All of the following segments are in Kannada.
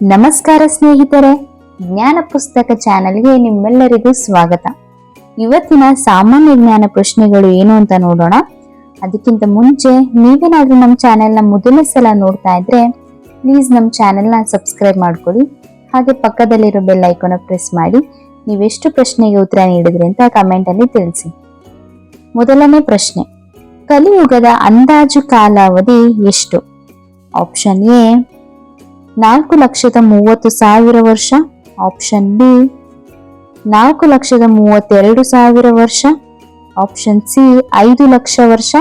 ನಮಸ್ಕಾರ ಸ್ನೇಹಿತರೆ, ಜ್ಞಾನ ಪುಸ್ತಕ ಚಾನೆಲ್ಗೆ ನಿಮ್ಮೆಲ್ಲರಿಗೂ ಸ್ವಾಗತ. ಇವತ್ತಿನ ಸಾಮಾನ್ಯ ಜ್ಞಾನ ಪ್ರಶ್ನೆಗಳು ಏನು ಅಂತ ನೋಡೋಣ. ಅದಕ್ಕಿಂತ ಮುಂಚೆ ನೀವೇನಾದ್ರೂ ನಮ್ಮ ಚಾನೆಲ್ನ ಮೊದಲನೇ ಸಲ ನೋಡ್ತಾ ಇದ್ರೆ ಪ್ಲೀಸ್ ನಮ್ಮ ಚಾನೆಲ್ನ ಸಬ್ಸ್ಕ್ರೈಬ್ ಮಾಡ್ಕೊಳ್ಳಿ. ಹಾಗೆ ಪಕ್ಕದಲ್ಲಿರೋ ಬೆಲ್ ಐಕಾನ್ ಪ್ರೆಸ್ ಮಾಡಿ. ನೀವೆಷ್ಟು ಪ್ರಶ್ನೆಗೆ ಉತ್ತರ ನೀಡಿದ್ರಿ ಅಂತ ಕಮೆಂಟ್ ಅಲ್ಲಿ ತಿಳಿಸಿ. ಮೊದಲನೇ ಪ್ರಶ್ನೆ, ಕಲಿಯುಗದ ಅಂದಾಜು ಕಾಲಾವಧಿ ಎಷ್ಟು? ಆಪ್ಷನ್ ಎ ನಾಲ್ಕು ಲಕ್ಷದ ಮೂವತ್ತು ಸಾವಿರ ವರ್ಷ ಆಪ್ಷನ್ ಬಿ ನಾಲ್ಕು ಲಕ್ಷದ ಮೂವತ್ತೆರಡು ಸಾವಿರ ವರ್ಷ ಆಪ್ಷನ್ ಸಿ ಐದು ಲಕ್ಷ ವರ್ಷ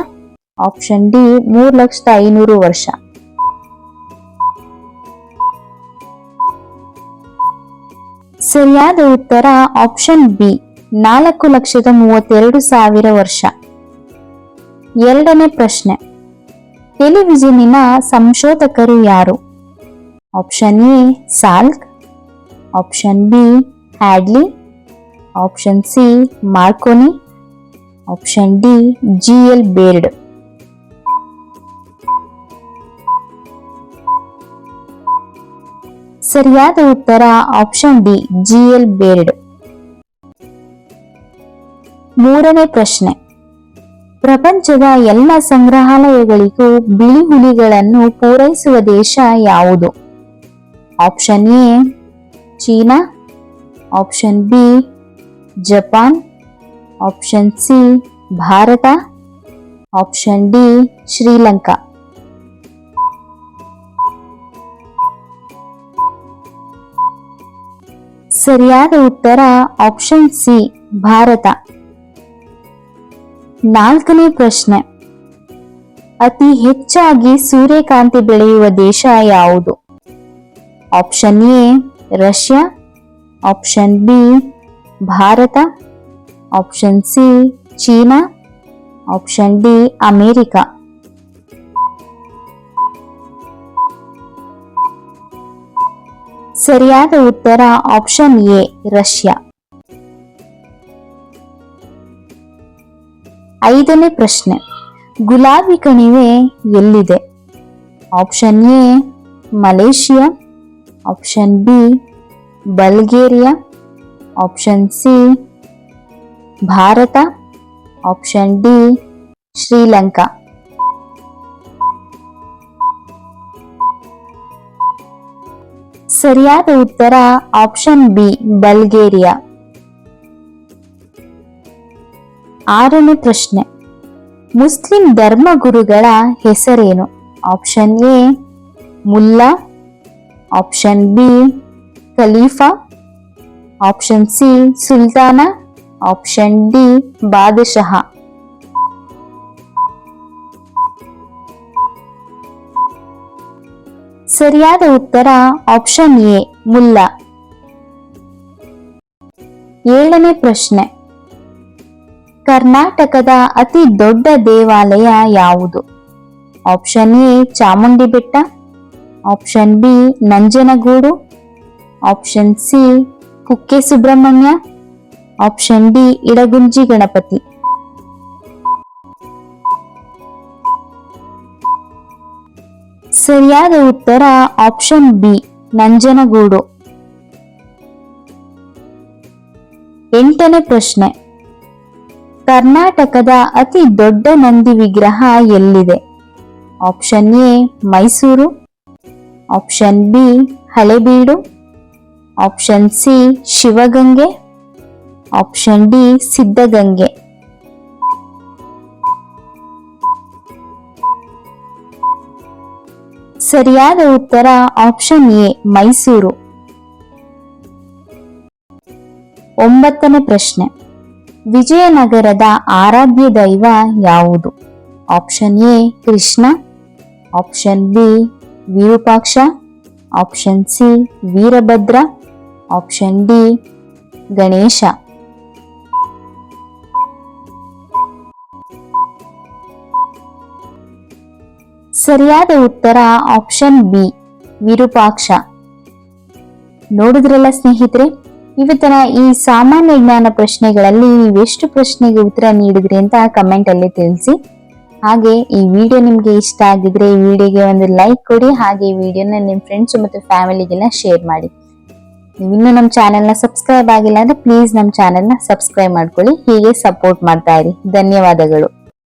ಆಪ್ಷನ್ ಡಿ ಮೂರು ಲಕ್ಷದ ಐನೂರು ವರ್ಷ. ಸರಿಯಾದ ಉತ್ತರ ಆಪ್ಷನ್ ಬಿ ನಾಲ್ಕು ಲಕ್ಷದ ಮೂವತ್ತೆರಡು ಸಾವಿರ ವರ್ಷ. ಎರಡನೇ ಪ್ರಶ್ನೆ. ಟೆಲಿವಿಷನ್ನಿನ ಸಂಶೋಧಕರು ಯಾರು? Option A Salk option B Hadley option C Marconi option D G L Baird ಸರಿಯಾದ ಉತ್ತರ option D G L Baird ಮೂರನೇ ಪ್ರಶ್ನೆ. ಪ್ರಪಂಚದ ಎಲ್ಲ ಸಂಗ್ರಹಾಲಯಗಳಿಗೂ ಬಿಳಿ ಹುಲಿಗಳನ್ನು ಪೂರೈಸುವ ದೇಶ ಯಾವುದು? Option A China option B Japan option C Bharat option D Sri Lanka ಸರಿಯಾದ ಉತ್ತರ ಆಪ್ಷನ್ ಸಿ ಭಾರತ. ನಾಲ್ಕನೇ ಪ್ರಶ್ನೆ. ಅತಿ ಹೆಚ್ಚಾಗಿ ಸೂರ್ಯಕಾಂತಿ ಬೆಳೆಯುವ ದೇಶ ಯಾವುದು? Option A Russia option B Bharat option C China option D America ಸರಿಯಾದ ಉತ್ತರ ಆಪ್ಷನ್ ಎ ರಷ್ಯಾ ಐದನೇ ಪ್ರಶ್ನೆ. ಗುಲಾಬಿ ಕಣಿವೆ ಎಲ್ಲಿದೆ? Option A Malaysia option B Bulgaria option C Bharat option D Sri Lanka ಸರಿಯಾದ ಉತ್ತರ ಆಪ್ಷನ್ ಬಿ ಬಲ್ಗೇರಿಯಾ ಆರನೇ ಪ್ರಶ್ನೆ. ಮುಸ್ಲಿಂ ಧರ್ಮಗುರುಗಳ ಹೆಸರೇನು? ಆಪ್ಷನ್ ಎ ಮುಲ್ಲಾ ಆಪ್ಷನ್ ಬಿ ಖಲೀಫಾ ಆಪ್ಷನ್ ಸಿ ಸುಲ್ತಾನ ಆಪ್ಷನ್ ಡಿ ಬಾದಶಃ ಸರಿಯಾದ ಉತ್ತರ ಆಪ್ಷನ್ ಎ ಮುಲ್ಲಾ. ಏಳನೇ ಪ್ರಶ್ನೆ. ಕರ್ನಾಟಕದ ಅತಿ ದೊಡ್ಡ ದೇವಾಲಯ ಯಾವುದು? Option A Chamundi Betta option B Nanjangud option C Kukke Subramanya option D Idagunji Ganapati ಸರಿಯಾದ ಉತ್ತರ ಆಪ್ಷನ್ ಬಿ ನಂಜನಗೂಡು ಎಂಟನೇ ಪ್ರಶ್ನೆ. ಕರ್ನಾಟಕದ ಅತಿ ದೊಡ್ಡ ನಂದಿ ವಿಗ್ರಹ ಎಲ್ಲಿದೆ? Option A Mysuru option B Halebidu option C Shivaganga. Option D Siddaganga. ಸರಿಯಾದ ಉತ್ತರ ಆಪ್ಷನ್ ಎ ಮೈಸೂರು. ಒಂಬತ್ತನೇ ಪ್ರಶ್ನೆ. ವಿಜಯನಗರದ ಆರಾಧ್ಯ ದೈವ ಯಾವುದು? Option A Krishna. Option B Virupaksha option C Veerabhadra option D Ganesha. ಸರಿಯಾದ ಉತ್ತರ ಆಪ್ಷನ್ ಬಿ ವಿರೂಪಾಕ್ಷ. ನೋಡಿದ್ರಲ್ಲ ಸ್ನೇಹಿತರೆ, ಇವತ್ತಿನ ಈ ಸಾಮಾನ್ಯ ಜ್ಞಾನ ಪ್ರಶ್ನೆಗಳಲ್ಲಿ ನೀವೆಷ್ಟು ಪ್ರಶ್ನೆಗೆ ಉತ್ತರ ನೀಡಿದ್ರಿ ಅಂತ ಕಮೆಂಟ್ ಅಲ್ಲಿ ತಿಳಿಸಿ. ಹಾಗೆ ಈ ವಿಡಿಯೋ ನಿಮ್ಗೆ ಇಷ್ಟ ಆಗಿದ್ರೆ ಈ ವಿಡಿಯೋಗೆ ಒಂದು ಲೈಕ್ ಕೊಡಿ, ಹಾಗೆ ಈ ವಿಡಿಯೋನ ನಿಮ್ಮ ಫ್ರೆಂಡ್ಸ್ ಮತ್ತು ಫ್ಯಾಮಿಲಿಗೆಲ್ಲ ಶೇರ್ ಮಾಡಿ. ನೀವು ಇನ್ನೂ ನಮ್ಮ ಚಾನೆಲ್ನ ಸಬ್ಸ್ಕ್ರೈಬ್ ಆಗಿಲ್ಲ ಅಂದ್ರೆ ಪ್ಲೀಸ್ ನಮ್ಮ ಚಾನೆಲ್ನ ಸಬ್ಸ್ಕ್ರೈಬ್ ಮಾಡ್ಕೊಳ್ಳಿ, ಹೀಗೆ ಸಪೋರ್ಟ್ ಮಾಡ್ತಾ ಇರಿ. ಧನ್ಯವಾದಗಳು.